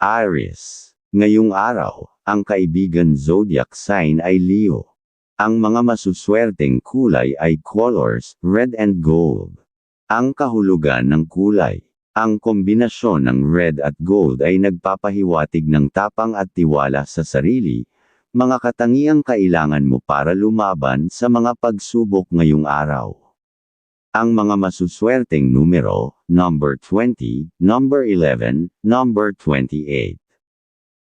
Aries. Ngayong araw, ang kaibigan zodiac sign ay Leo. Ang mga masuswerteng kulay ay colors, red and gold. Ang kahulugan ng kulay. Ang kombinasyon ng red at gold ay nagpapahiwatig ng tapang at tiwala sa sarili, mga katangiang kailangan mo para lumaban sa mga pagsubok ngayong araw. Ang mga masuswerteng numero, number 20, number 11, number 28.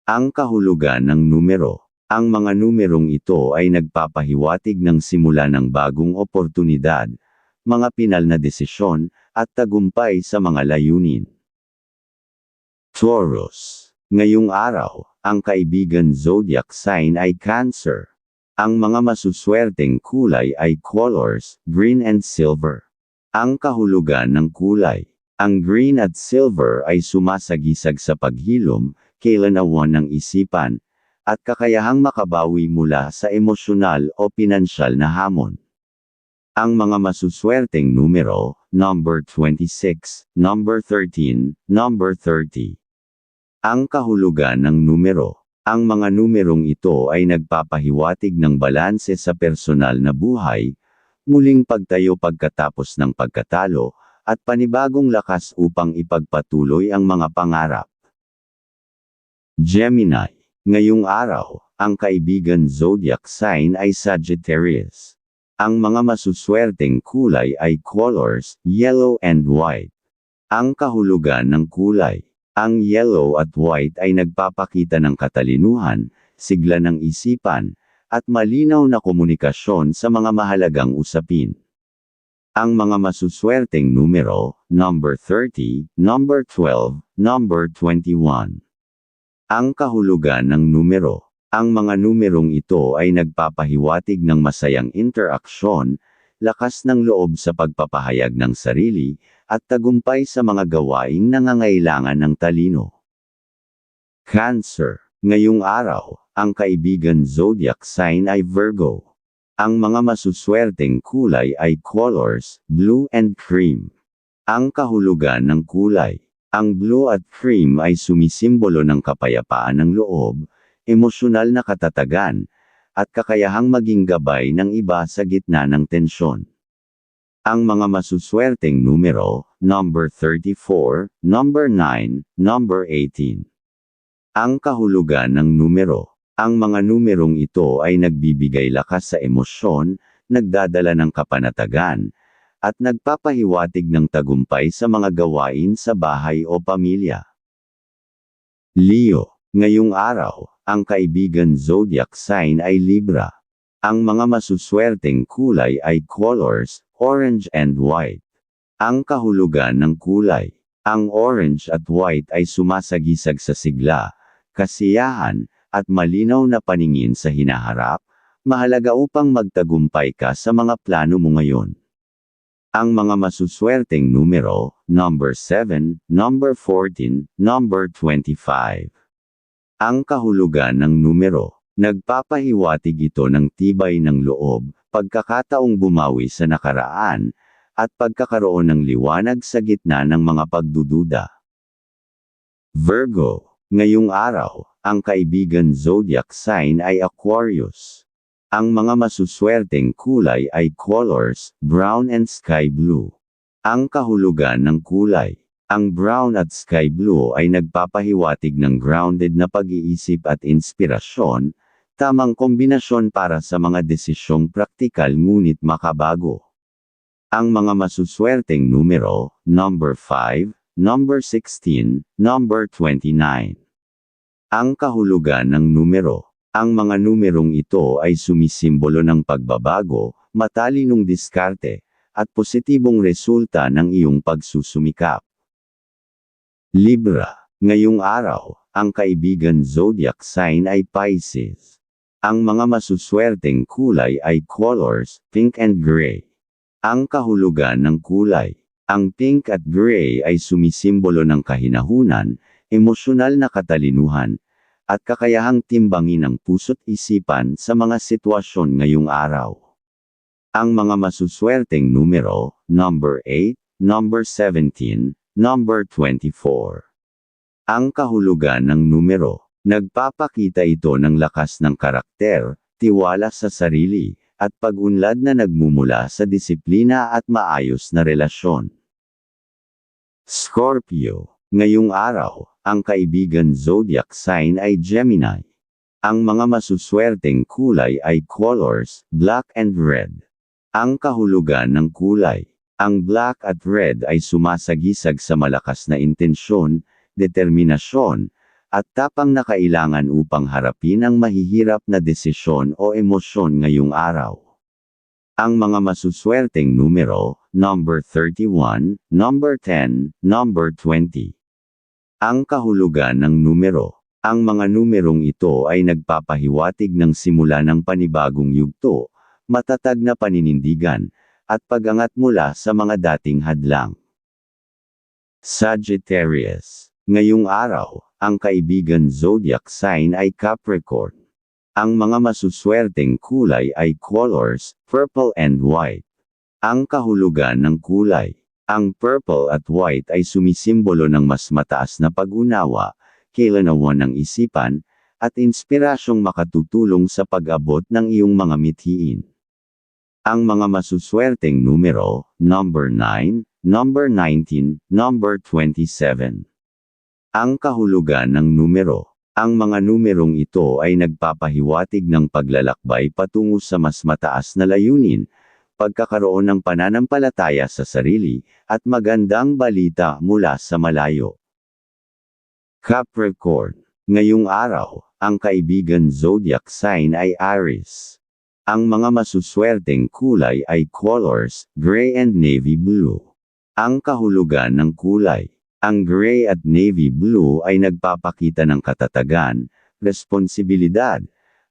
Ang kahulugan ng numero. Ang mga numerong ito ay nagpapahiwatig ng simula ng bagong oportunidad, mga pinal na desisyon, at tagumpay sa mga layunin. Taurus. Ngayong araw, ang kaibigan zodiac sign ay Cancer. Ang mga masuswerteng kulay ay colors, green and silver. Ang kahulugan ng kulay. Ang green at silver ay sumasagisag sa paghilom, kailanawan ng isipan, at kakayahang makabawi mula sa emosyonal o pinansyal na hamon. Ang mga masuswerteng numero, number 26, number 13, number 30. Ang kahulugan ng numero. Ang mga numerong ito ay nagpapahiwatig ng balanse sa personal na buhay, muling pagtayo pagkatapos ng pagkatalo, at panibagong lakas upang ipagpatuloy ang mga pangarap. Gemini. Ngayong araw, ang kaibigan zodiac sign ay Sagittarius. Ang mga masuswerteng kulay ay colors, yellow and white. Ang kahulugan ng kulay. Ang yellow at white ay nagpapakita ng katalinuhan, sigla ng isipan, at malinaw na komunikasyon sa mga mahalagang usapin. Ang mga masuswerteng numero, number 30, number 12, number 21. Ang kahulugan ng numero. Ang mga numerong ito ay nagpapahiwatig ng masayang interaksyon, lakas ng loob sa pagpapahayag ng sarili, at tagumpay sa mga gawaing nangangailangan ng talino. Cancer. Ngayong araw, ang kaibigan zodiac sign ay Virgo. Ang mga masuswerteng kulay ay colors, blue and cream. Ang kahulugan ng kulay. Ang blue at cream ay sumisimbolo ng kapayapaan ng loob, emosyonal na katatagan, at kakayahang maging gabay ng iba sa gitna ng tensyon. Ang mga masuswerteng numero, number 34, number 9, number 18. Ang kahulugan ng numero. Ang mga numerong ito ay nagbibigay lakas sa emosyon, nagdadala ng kapanatagan, at nagpapahiwatig ng tagumpay sa mga gawain sa bahay o pamilya. Leo. Ngayong araw, ang kaibigan zodiac sign ay Libra. Ang mga masuswerteng kulay ay colors, orange and white. Ang kahulugan ng kulay. Ang orange at white ay sumasagisag sa sigla, kasiyahan, at malinaw na paningin sa hinaharap, mahalaga upang magtagumpay ka sa mga plano mo ngayon. Ang mga masuswerteng numero, number 7, number 14, number 25. Ang kahulugan ng numero. Nagpapahiwatig ito ng tibay ng loob, pagkakataong bumawi sa nakaraan, at pagkakaroon ng liwanag sa gitna ng mga pagdududa. Virgo. Ngayong araw, ang kaibigan zodiac sign ay Aquarius. Ang mga masuswerteng kulay ay colors, brown and sky blue. Ang kahulugan ng kulay. Ang brown at sky blue ay nagpapahiwatig ng grounded na pag-iisip at inspirasyon, Tamang kombinasyon para sa mga desisyong praktikal ngunit makabago. Ang mga masuswerteng numero, number 5, number 16, number 29. Ang kahulugan ng numero. Ang mga numerong ito ay sumisimbolo ng pagbabago, matalinong diskarte, at positibong resulta ng iyong pagsusumikap. Libra. Ngayong araw, ang kaibigan zodiac sign ay Pisces. Ang mga masuswerteng kulay ay colors, pink and gray. Ang kahulugan ng kulay. Ang pink at gray ay sumisimbolo ng kahinahunan, emosyonal na katalinuhan, at kakayahang timbangin ang puso't isipan sa mga sitwasyon ngayong araw. Ang mga masuswerteng numero, number 8, number 17, number 24. Ang kahulugan ng numero. Nagpapakita ito ng lakas ng karakter, tiwala sa sarili, at pag-unlad na nagmumula sa disiplina at maayos na relasyon. Scorpio. Ngayong araw, ang kaibigan zodiac sign ay Gemini. Ang mga masuswerteng kulay ay colors, black and red. Ang kahulugan ng kulay. Ang black at red ay sumasagisag sa malakas na intensyon, determinasyon, at tapang na kailangan upang harapin ang mahihirap na desisyon o emosyon ngayong araw. Ang mga masuswerteng numero, number 31, number 10, number 20. Ang kahulugan ng numero. Ang mga numerong ito ay nagpapahiwatig ng simula ng panibagong yugto, matatag na paninindigan, at pagangat mula sa mga dating hadlang. Sagittarius. Ngayong araw, ang kaibigan zodiac sign ay Capricorn. Ang mga masuswerteng kulay ay colors, purple and white. Ang kahulugan ng kulay. Ang purple at white ay sumisimbolo ng mas mataas na pag-unawa, kailanawan ng isipan, at inspirasyong makatutulong sa pag-abot ng iyong mga mithiin. Ang mga masuswerteng numero, number 9, number 19, number 27. Ang kahulugan ng numero. Ang mga numerong ito ay nagpapahiwatig ng paglalakbay patungo sa mas mataas na layunin, pagkakaroon ng pananampalataya sa sarili, at magandang balita mula sa malayo. Capricorn. Ngayong araw, ang kaibigan zodiac sign ay Aries. Ang mga masuswerteng kulay ay colors, gray and navy blue. Ang kahulugan ng kulay. Ang gray at navy blue ay nagpapakita ng katatagan, responsibilidad,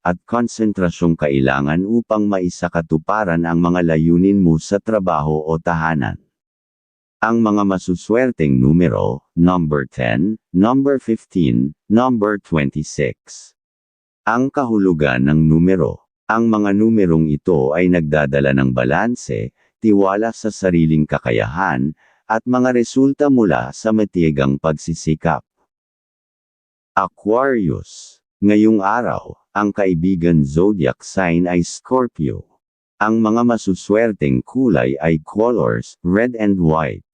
at konsentrasyong kailangan upang maisakatuparan ang mga layunin mo sa trabaho o tahanan. Ang mga masuswerteng numero, number 10, number 15, number 26. Ang kahulugan ng numero. Ang mga numerong ito ay nagdadala ng balanse, tiwala sa sariling kakayahan, at mga resulta mula sa matigang pagsisikap. Aquarius. Ngayong araw, ang kaibigan zodiac sign ay Scorpio. Ang mga masuswerteng kulay ay colors, red and white.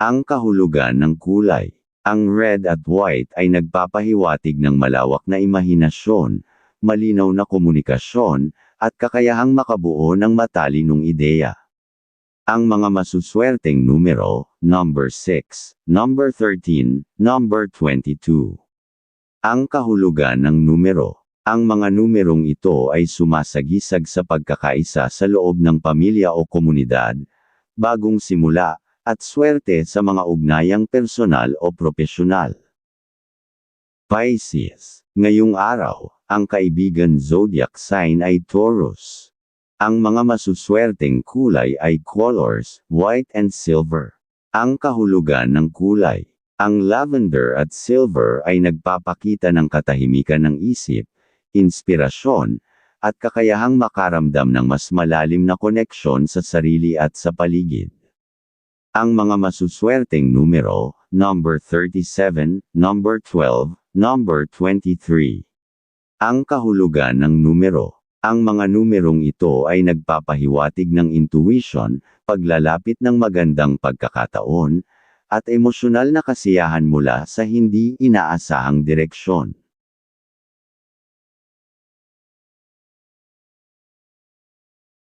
Ang kahulugan ng kulay. Ang red at white ay nagpapahiwatig ng malawak na imahinasyon, malinaw na komunikasyon, at kakayahang makabuo ng matalinong ideya. Ang mga masuswerteng numero, number 6, number 13, number 22. Ang kahulugan ng numero. Ang mga numerong ito ay sumasagisag sa pagkakaisa sa loob ng pamilya o komunidad, bagong simula, at swerte sa mga ugnayang personal o propesyonal. Pisces. Ngayong araw, ang kaibigan zodiac sign ay Taurus. Ang mga masuswerteng kulay ay colors, white and silver. Ang kahulugan ng kulay. Ang lavender at silver ay nagpapakita ng katahimikan ng isip, inspirasyon, at kakayahang makaramdam ng mas malalim na koneksyon sa sarili at sa paligid. Ang mga masuswerteng numero, number 37, number 12, number 23. Ang kahulugan ng numero. Ang mga numerong ito ay nagpapahiwatig ng intuition, paglalapit ng magandang pagkakataon, at emosyonal na kasiyahan mula sa hindi inaasahang direksyon.